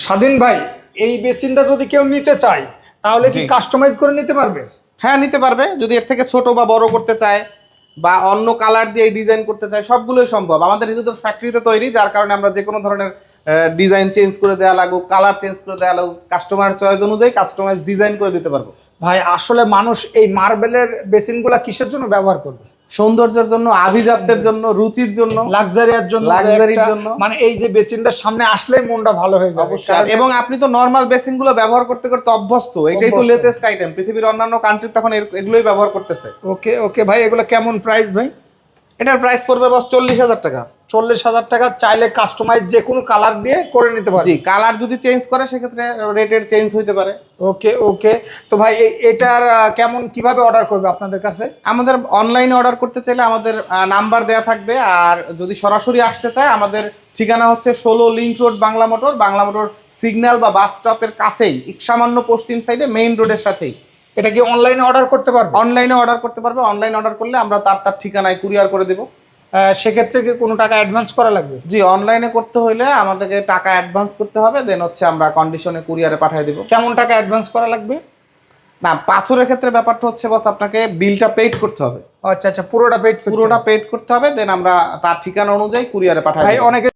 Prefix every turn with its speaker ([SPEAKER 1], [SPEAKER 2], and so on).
[SPEAKER 1] স্বাধীন ভাই এই বেসিনটা যদি কেউ নিতে চায় তাহলে কি কাস্টমাইজ করে নিতে পারবে?
[SPEAKER 2] হ্যাঁ নিতে পারবে। যদি এর থেকে ছোট বা বড় করতে চায় বা অন্য কালার দিয়ে ডিজাইন করতে চায় সবগুলোই সম্ভব। আমাদের নিজেদের ফ্যাক্টরিতে তৈরি যার কারণে আমরা যে কোনো ধরনের ডিজাইন চেঞ্জ করে দেওয়া লাগুক কালার চেঞ্জ করে দেওয়া লাগুক কাস্টমার চয়েস অনুযায়ী কাস্টমাইজ ডিজাইন করে দিতে পারব।
[SPEAKER 1] ভাই আসলে মানুষ এই মার্বেলের বেসিনগুলো কিসের জন্য ব্যবহার করবে?
[SPEAKER 2] সৌন্দর্যের জন্য আভিজাত্যের জন্য রুচির জন্য
[SPEAKER 1] লাক্সারিয়ার জন্য লাক্সারির
[SPEAKER 2] জন্য।
[SPEAKER 1] মানে এই যে বেসিনটার সামনে আসলে মনটা ভালো হয়ে যাবে।
[SPEAKER 2] অবশ্যই। এবং আপনি তো নর্মাল বেসিনগুলো ব্যবহার করতে করতে অভ্যস্ত এটাই তো। লেটেস্ট আইটেম পৃথিবীর অন্যান্য কান্ট্রি তখন এগুলোই ব্যবহার করতেছে।
[SPEAKER 1] ওকে ওকে ভাই এগুলো কেমন প্রাইস ভাই?
[SPEAKER 2] এটার প্রাইস পড়বে বস চল্লিশ হাজার টাকা।
[SPEAKER 1] চল্লিশ হাজার টাকা চাইলে কাস্টমাইজ যে কোনো কালার দিয়ে করে নিতে পারবে।
[SPEAKER 2] জি কালার যদি চেঞ্জ করে সেক্ষেত্রে রেটের চেঞ্জ হইতে পারে।
[SPEAKER 1] ওকে ওকে। তো ভাই এটার কেমন কীভাবে অর্ডার করবে আপনাদের কাছে?
[SPEAKER 2] আমাদের অনলাইনে অর্ডার করতে চাইলে আমাদের নাম্বার দেওয়া থাকবে আর যদি সরাসরি আসতে চায় আমাদের ঠিকানা হচ্ছে ষোলো link road Bangla motor. Bangla motor signal বা বাস স্টপের কাছেই সামান্য পশ্চিম সাইডে মেইন রোডের সাথেই।
[SPEAKER 1] এটা কি অনলাইনে অর্ডার করতে পারবে?
[SPEAKER 2] অনলাইনে অর্ডার করতে পারবে। অনলাইন অর্ডার করলে আমরা তার তার ঠিকানায় কুরিয়ার করে দেবো।
[SPEAKER 1] সেক্ষেত্রে কি কোনো টাকা অ্যাডভান্স করা লাগবে?
[SPEAKER 2] জি অনলাইনে করতে হলে আমাদেরকে টাকা অ্যাডভান্স করতে হবে দেন হচ্ছে আমরা কন্ডিশনে কুরিয়ারে পাঠিয়ে দেবো।
[SPEAKER 1] কেমন টাকা অ্যাডভান্স করা লাগবে?
[SPEAKER 2] না পাথরের ক্ষেত্রে ব্যাপারটা হচ্ছে বস আপনাকে বিলটা পেড করতে হবে।
[SPEAKER 1] আচ্ছা আচ্ছা পুরোটা পেড
[SPEAKER 2] পুরোটা পেড করতে হবে দেন আমরা তার ঠিকানা অনুযায়ী কুরিয়ারে পাঠাই
[SPEAKER 1] অনেকে